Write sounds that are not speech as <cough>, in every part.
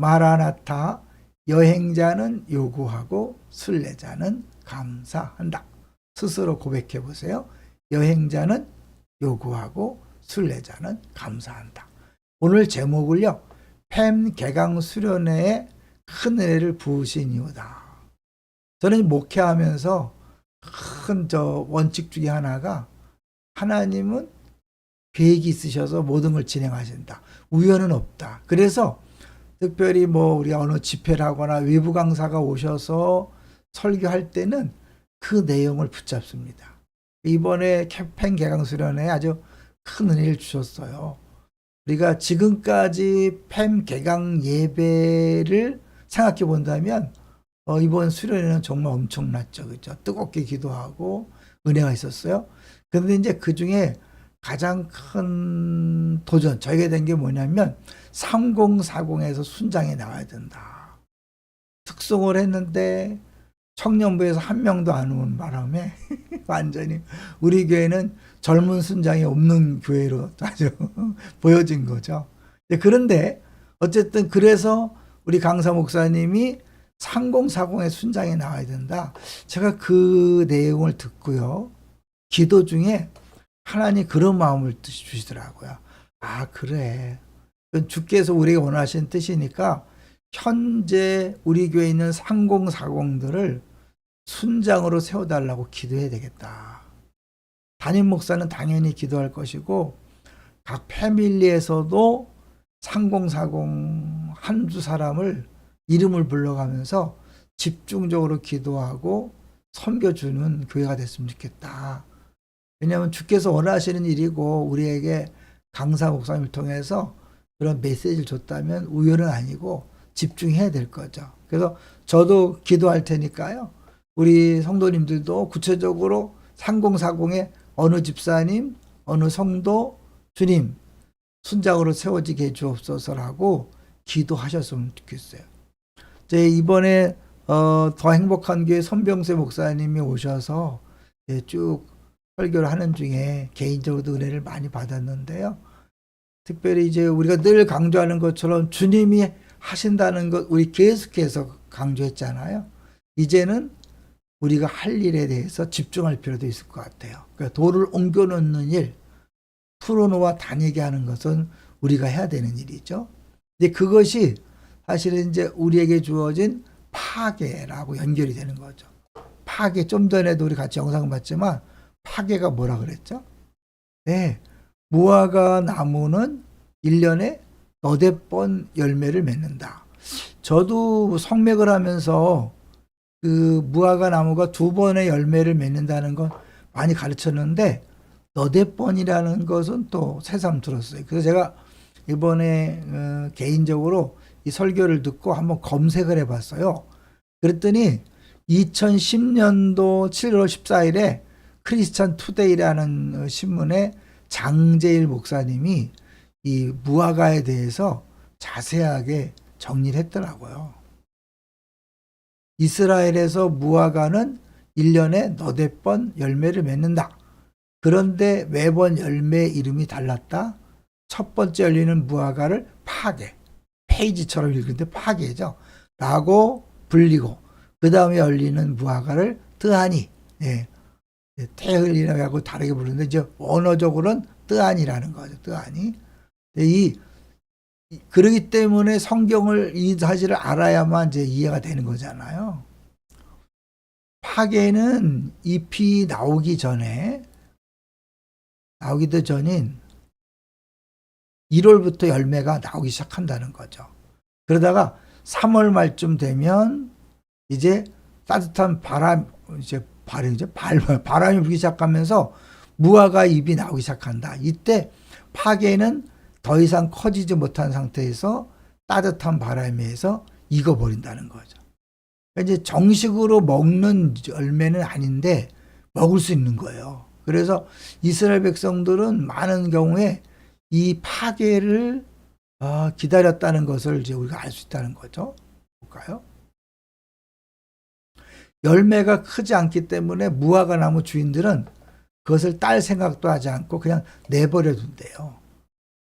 마라나타 여행자는 요구하고 순례자는 감사한다. 스스로 고백해 보세요. 여행자는 요구하고 순례자는 감사한다. 오늘 제목을요. 팸 개강 수련회에 큰 은혜를 부으신 이유다. 저는 목회하면서 큰 저 원칙 중에 하나가 하나님은 계획이 있으셔서 모든 걸 진행하신다. 우연은 없다. 그래서 특별히 뭐 우리 어느 집회를 하거나 외부 강사가 오셔서 설교할 때는 그 내용을 붙잡습니다. 이번에 캠페인 개강 수련회 아주 큰 은혜를 주셨어요. 우리가 지금까지 팸 개강 예배를 생각해 본다면 어, 이번 수련회는 정말 엄청났죠. 그죠? 뜨겁게 기도하고 은혜가 있었어요. 근데 이제 그 중에 가장 큰 도전, 저에게 된 게 뭐냐면 3040에서 순장에 나와야 된다. 특송을 했는데 청년부에서 한 명도 안 온 바람에 <laughs> 완전히 우리 교회는 젊은 순장이 없는 교회로 아주 <laughs> 보여진 거죠. 네, 그런데 어쨌든 그래서 우리 강사 목사님이 3040의 순장에 나와야 된다. 제가 그 내용을 듣고요. 기도 중에 하나님 그런 마음을 주시더라고요. 아, 그래. 주께서 우리에게 원하신 뜻이니까 현재 우리 교회에 있는 3040들을 순장으로 세워달라고 기도해야 되겠다. 담임 목사는 당연히 기도할 것이고 각 패밀리에서도 3040 한두 사람을 이름을 불러가면서 집중적으로 기도하고 섬겨주는 교회가 됐으면 좋겠다. 왜냐하면 주께서 원하시는 일이고 우리에게 강사 목사님을 통해서 그런 메시지를 줬다면 우연은 아니고 집중해야 될 거죠. 그래서 저도 기도할 테니까요. 우리 성도님들도 구체적으로 3040의 어느 집사님, 어느 성도, 주님, 순장으로 세워지게 해 주옵소서라고 기도하셨으면 좋겠어요. 제 이번에 어, 더 행복한 교회 선병세 목사님이 오셔서 예, 쭉 설교를 하는 중에 개인적으로도 은혜를 많이 받았는데요. 특별히 이제 우리가 늘 강조하는 것처럼 주님이 하신다는 것 우리 계속해서 강조했잖아요. 이제는 우리가 할 일에 대해서 집중할 필요도 있을 것 같아요. 그러니까 돌을 옮겨 놓는 일, 풀어놓아 다니게 하는 것은 우리가 해야 되는 일이죠. 근데 그것이 사실은 이제 우리에게 주어진 파괴라고 연결이 되는 거죠. 파괴, 좀 전에도 우리 같이 영상 봤지만 파괴가 뭐라 그랬죠? 네. 무화과 나무는 1년에 너댓 번 열매를 맺는다. 저도 성맥을 하면서 그 무화과 나무가 두 번의 열매를 맺는다는 건 많이 가르쳤는데 너댓 번이라는 것은 또 새삼 들었어요. 그래서 제가 이번에 어, 개인적으로 이 설교를 듣고 한번 검색을 해봤어요. 그랬더니 2010년도 7월 14일에 크리스찬 투데이라는 신문에 장재일 목사님이 이 무화과에 대해서 자세하게 정리를 했더라고요. 이스라엘에서 무화과는 1년에 너댓 번 열매를 맺는다. 그런데 매번 열매 이름이 달랐다. 첫 번째 열리는 무화과를 파괴, 페이지처럼 읽는데 파괴죠. 라고 불리고, 그 다음에 열리는 무화과를 뜨하니, 예. 태흘이라고 다르게 부르는데, 이제 언어적으로는 뜨하니라는 거죠. 뜨하니. 이, 그러기 때문에 성경을 이 사실을 알아야만 이제 이해가 되는 거잖아요. 파괴는 잎이 나오기 전에, 나오기도 전인 1월부터 열매가 나오기 시작한다는 거죠. 그러다가 3월 말쯤 되면 이제 따뜻한 바람, 이제 바람, 이제 바람이 불기 시작하면서 무화과 잎이 나오기 시작한다. 이때 파괴는 더 이상 커지지 못한 상태에서 따뜻한 바람에 의해서 익어버린다는 거죠. 그러니까 이제 정식으로 먹는 열매는 아닌데 먹을 수 있는 거예요. 그래서 이스라엘 백성들은 많은 경우에 이 파괴를 어, 기다렸다는 것을 이제 우리가 알 수 있다는 거죠. 볼까요? 열매가 크지 않기 때문에 무화과 나무 주인들은 그것을 딸 생각도 하지 않고 그냥 내버려 둔대요.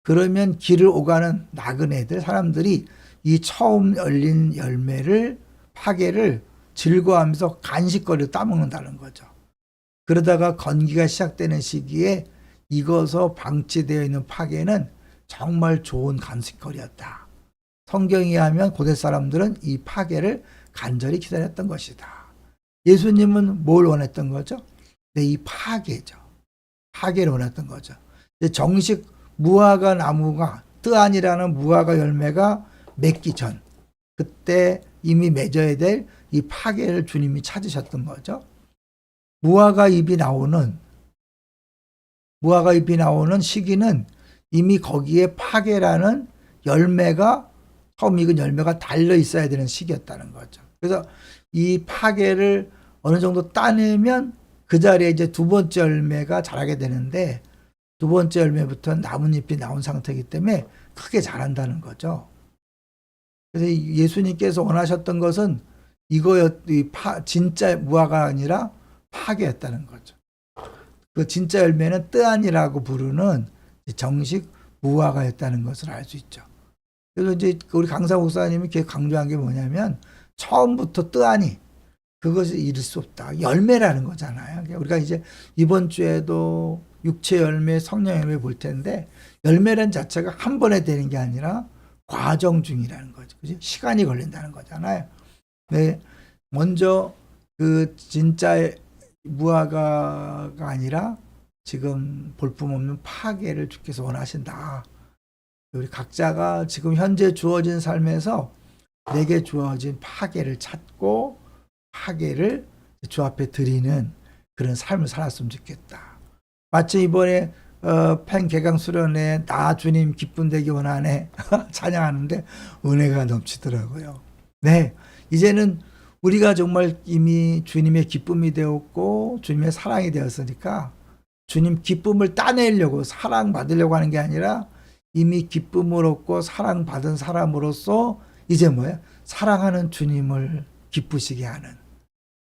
그러면 길을 오가는 나그네들 사람들이 이 처음 열린 열매를 파괴를 즐거워하면서 간식거리로 따먹는다는 거죠. 그러다가 건기가 시작되는 시기에 익어서 방치되어 있는 파괴는 정말 좋은 간식거리였다. 성경에 하면 고대 사람들은 이 파괴를 간절히 기다렸던 것이다. 예수님은 뭘 원했던 거죠? 네, 이 파괴죠. 파괴를 원했던 거죠. 정식 무화과 나무가 뜨안이라는 무화과 열매가 맺기 전 그때 이미 맺어야 될 이 파괴를 주님이 찾으셨던 거죠. 무화과 잎이 나오는 무화과 잎이 나오는 시기는 이미 거기에 파괴라는 열매가 처음 익은 열매가 달려 있어야 되는 시기였다는 거죠. 그래서 이 파괴를 어느 정도 따내면 그 자리에 이제 두 번째 열매가 자라게 되는데 두 번째 열매부터 나뭇잎이 나온 상태이기 때문에 크게 자란다는 거죠. 그래서 이 예수님께서 원하셨던 것은 이거였, 이 파, 진짜 무화가 아니라 파괴였다는 거죠. 그 진짜 열매는 뜨안이라고 부르는 정식 무화과였다는 것을 알 수 있죠. 그래서 이제 우리 강사 목사님이 강조한 게 뭐냐면 처음부터 뜨안이 그것을 잃을 수 없다. 열매라는 거잖아요. 그러니까 우리가 이제 이번 주에도 육체 열매, 성령 열매 볼 텐데 열매란 자체가 한 번에 되는 게 아니라 과정 중이라는 거죠. 그지? 시간이 걸린다는 거잖아요. 네. 먼저 그 진짜 무화과가 아니라 지금 볼품없는 파괴를 주께서 원하신다. 우리 각자가 지금 현재 주어진 삶에서 내게 주어진 파괴를 찾고 파괴를 주 앞에 드리는 그런 삶을 살았으면 좋겠다. 마치 이번에 어, 팬 개강 수련회 나 주님 기쁨 되기 원하네 찬양하는데 은혜가 넘치더라고요. 네, 이제는 우리가 정말 이미 주님의 기쁨이 되었고 주님의 사랑이 되었으니까 주님 기쁨을 따내려고 사랑 받으려고 하는 게 아니라 이미 기쁨을 얻고 사랑 받은 사람으로서 이제 뭐야 사랑하는 주님을 기쁘시게 하는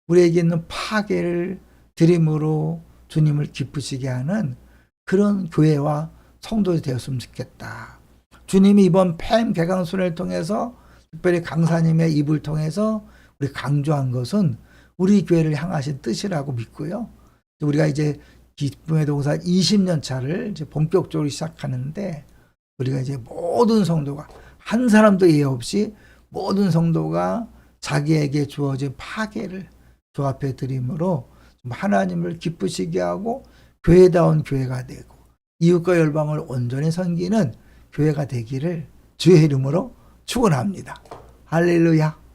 우리에게 있는 파괴를 드림으로 주님을 기쁘시게 하는 그런 교회와 성도들이 되었으면 좋겠다. 주님이 이번 팸 개강순을 통해서 특별히 강사님의 입을 통해서 우리 강조한 것은 우리 교회를 향하신 뜻이라고 믿고요. 우리가 이제 기쁨의 동산 20년 차를 본격적으로 시작하는데 우리가 이제 모든 성도가 한 사람도 예외 없이 모든 성도가 자기에게 주어진 파괴를 주 앞에 드림으로 좀 하나님을 기쁘시게 하고 교회다운 교회가 되고 이웃과 열방을 온전히 섬기는 교회가 되기를 주의 이름으로 축원합니다. 할렐루야.